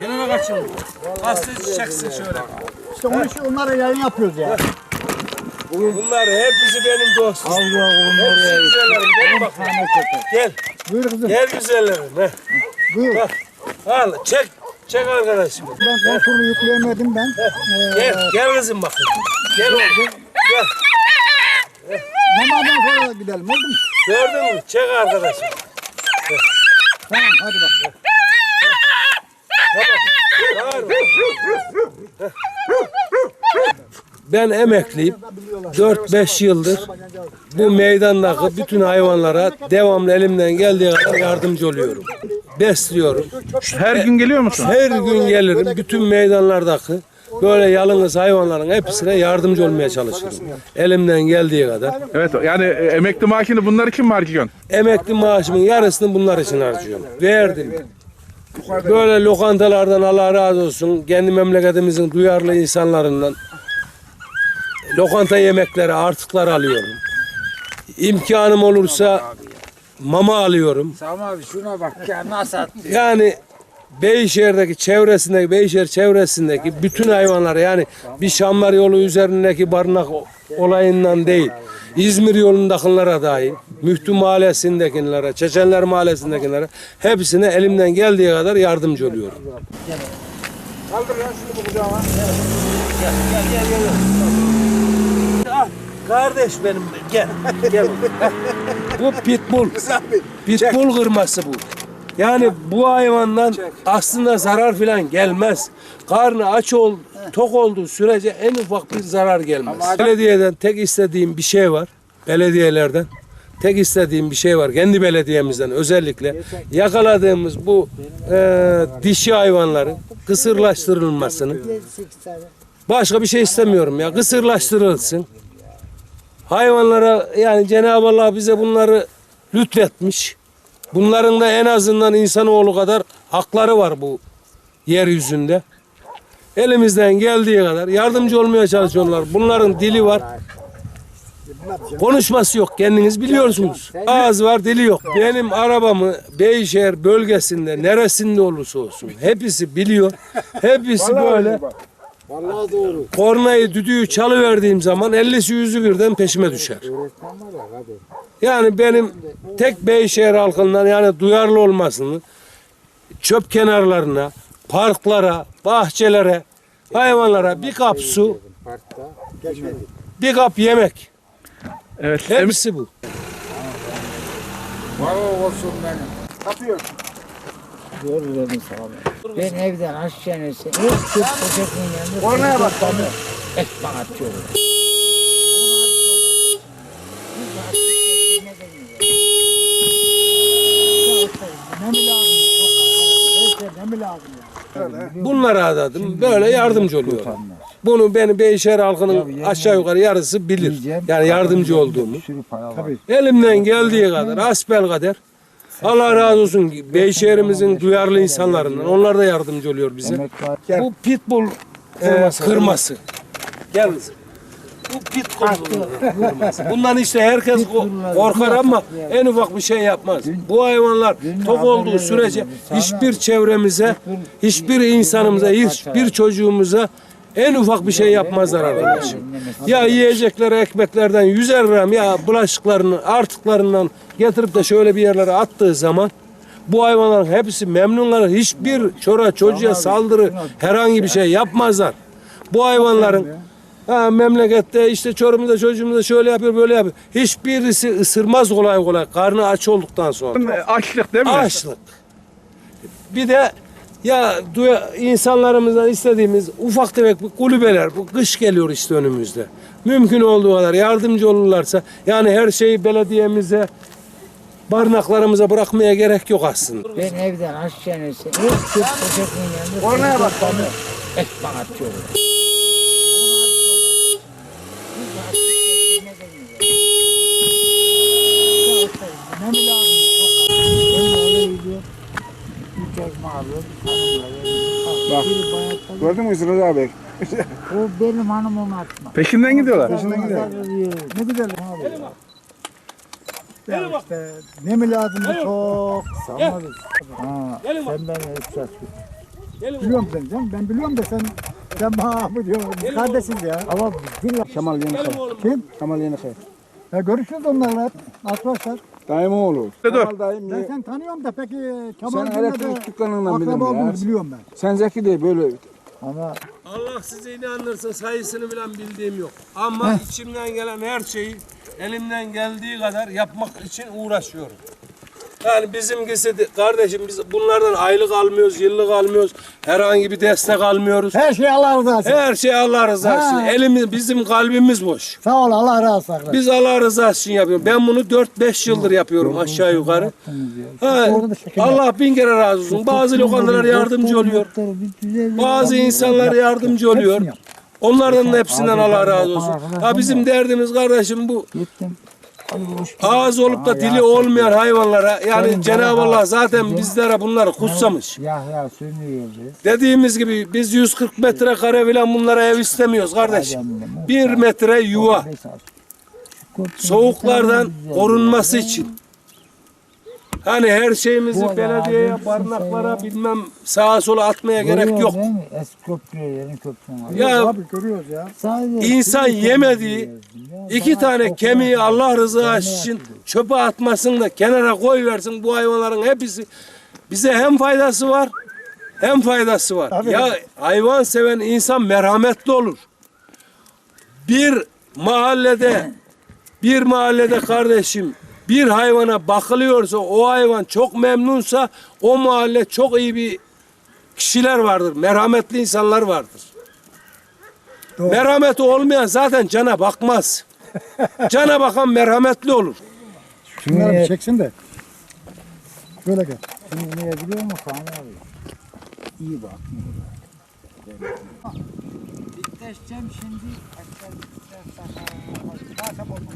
Kenara kaçın. Gazeteci çeksin şöyle. İşte onu şu onlara yayın yapıyoruz ya. Bunlar hepsi benim dostum. Allah oğlum Hepsi oraya. güzellerim. Gel bak. Gel. Buyur kızım. Gel güzellerim. Heh. Buyur. Bak. Al çek. Çek arkadaşım. Ben koltuğunu yükleyemedim ben. Ee, Gel. Gel kızım bakın. Gel. oğlum. Gel. Namazdan sonra gidelim oldu mu? Gördün mü? Çek arkadaşım. Tamam hadi bak. Ben emekliyim. 4-5 yıldır bu meydandaki bütün hayvanlara devamlı elimden geldiği kadar yardımcı oluyorum. Besliyorum. Her gün geliyor musun? Her gün gelirim bütün meydanlardaki böyle yalnız hayvanların hepsine yardımcı olmaya çalışıyorum. Elimden geldiği kadar. Evet yani e, emekli maaşını bunları kim harcıyor? Emekli maaşımın yarısını bunlar için harcıyorum. Verdim. Böyle lokantalardan Allah razı olsun kendi memleketimizin duyarlı insanlarından lokanta yemekleri artıklar alıyorum. İmkanım olursa mama alıyorum. Sami abi şuna bak ya nasıl attı. Yani Beyşehir'deki çevresindeki, Beyşehir çevresindeki bütün hayvanları yani bir Şamlar yolu üzerindeki barınak olayından değil. İzmir yolundakilere dahil, Mühtü mahallesindekilere, Çeçenler mahallesindekilere hepsine elimden geldiği kadar yardımcı oluyorum. Ah, Kardeş benim gel. Gel. bu pitbull. Pitbull kırması bu. Yani bu hayvandan aslında zarar filan gelmez. Karnı aç ol, tok olduğu sürece en ufak bir zarar gelmez. Belediyeden tek istediğim bir şey var. Belediyelerden tek istediğim bir şey var. Kendi belediyemizden özellikle yakaladığımız bu e, dişi hayvanların kısırlaştırılmasını Başka bir şey istemiyorum ya. Kısırlaştırılsın. Hayvanlara yani Cenab-ı Allah bize bunları lütfetmiş. Bunların da en azından insanoğlu kadar hakları var bu yeryüzünde. Elimizden geldiği kadar yardımcı olmaya çalışıyorlar. Bunların dili var. Konuşması yok. Kendiniz biliyorsunuz. Ağız var, dili yok. Benim arabamı Beyşehir bölgesinde neresinde olursa olsun hepsi biliyor. Hepsi böyle Vallahi doğru. kornayı düdüğü çalıverdiğim zaman 50'si yüzü birden peşime düşer. Yani benim tek Beyşehir halkından yani duyarlı olmasını çöp kenarlarına, parklara, bahçelere, hayvanlara bir kap su, bir kap yemek. Evet. Hepsi bu. Valla olsun benim. Doğru dedin sana. Ben evden aşağı neyse. Hep çöp poşetinin yanında. Kornaya bak, Ekmek atıyorum. Ne mi lazım? Neyse ne mi lazım? Bunlara adadım. Böyle yardımcı oluyorum. Bunu beni Beyşehir halkının aşağı yukarı yarısı bilir. Yani yardımcı olduğumu. Elimden geldiği kadar, asbel kadar. Allah razı olsun Beyşehir'imizin duyarlı insanlarından. Onlar da yardımcı oluyor bize. Bu pitbull e, kırması. Gel. Bu pitbull kırması. Bundan işte herkes ko- korkar ama en ufak bir şey yapmaz. Bu hayvanlar tok olduğu sürece hiçbir çevremize, hiçbir insanımıza, hiçbir çocuğumuza en ufak bir şey yapmazlar arkadaşım. Ya yiyecekleri ekmeklerden yüzer gram ya bulaşıklarını artıklarından getirip de şöyle bir yerlere attığı zaman bu hayvanların hepsi memnunlar. Hiçbir çora çocuğa saldırı herhangi bir şey yapmazlar. Bu hayvanların ha, memlekette işte çorumuzda çocuğumuzda şöyle yapıyor böyle yapıyor. Hiçbirisi ısırmaz kolay kolay karnı aç olduktan sonra. Açlık değil mi? Açlık. Bir de ya duya, insanlarımızdan istediğimiz ufak tefek bu kulübeler, bu kış geliyor işte önümüzde. Mümkün olduğu kadar yardımcı olurlarsa yani her şeyi belediyemize, barınaklarımıza bırakmaya gerek yok aslında. Ben evden aşağı yanında. Kornaya bak, çocuklarını Ekmek atıyorum. Ne mi lazım? Ben oraya gidiyorum. Bir çözme alıyorum. Bak. Biri Gördün mü Sırat abi? O benim hanım onu atma. Peşinden gidiyorlar. Peşinden gidelim. Ne güzel abi. Ya işte ne mi lazım çok. Sanma biz. Ha, Gelin bak. sen yaş Gelin Biliyorum ben canım. Ben biliyorum da sen sen bana. Gelin Kardeşiz ya. Ama dil Kemal Yenikay. Kim? Kemal Yenikay. Ya görüşürüz onlarla hep. Dayım oğlu. Dur. Kemal dayım Ben ye- sen tanıyorum da peki Kemal Sen elektrik dükkanından biliyorum ya. olduğunu biliyorum ben. Sen Zeki de böyle. Ama Allah size inandırsın sayısını bilen bildiğim yok. Ama içimden gelen her şeyi elimden geldiği kadar yapmak için uğraşıyorum. Yani bizimkisi de, kardeşim biz bunlardan aylık almıyoruz, yıllık almıyoruz. Herhangi bir destek almıyoruz. Her şey Allah razı olsun. Her şey Allah rızası için. Ha. Elimiz, bizim kalbimiz boş. Sağ ol Allah razı olsun. Biz Allah rızası için yapıyoruz. Ben bunu 4-5 yıldır yapıyorum aşağı yukarı. Ha, Orada da şeker Allah bin kere razı olsun. Bazı lokantalar yardımcı oluyor. Bazı insanlar yardımcı oluyor. Onlardan da hepsinden Allah razı olsun. Ha bizim derdimiz kardeşim bu. gittim. Ağız olup da dili olmayan hayvanlara yani Cenab-ı Allah zaten bizlere bunları kutsamış. Yahya. Dediğimiz gibi biz 140 metrekare falan bunlara ev istemiyoruz kardeşim. Bir metre yuva. Soğuklardan korunması için. Hani her şeyimizi Bu belediyeye, barınaklara sen bilmem sağa sola atmaya gerek yok. Değil mi? Eski köprü, yeni köprü. var. Ya Abi görüyoruz ya. Sadece insan yemediği iki Bana tane çok kemiği. Allah rızası için çöpe atmasın da kenara koy versin bu hayvanların hepsi bize hem faydası var hem faydası var. Tabii. Ya hayvan seven insan merhametli olur. Bir mahallede bir mahallede kardeşim bir hayvana bakılıyorsa o hayvan çok memnunsa o mahalle çok iyi bir kişiler vardır. Merhametli insanlar vardır. Doğru. Merhameti olmayan zaten cana bakmaz. cana bakan merhametli olur. Şunları bir çeksin de. Şöyle gel. Şimdi niye biliyor musun Fahmi abi? İyi bak. Bitleşeceğim şimdi. Zaten olmuş.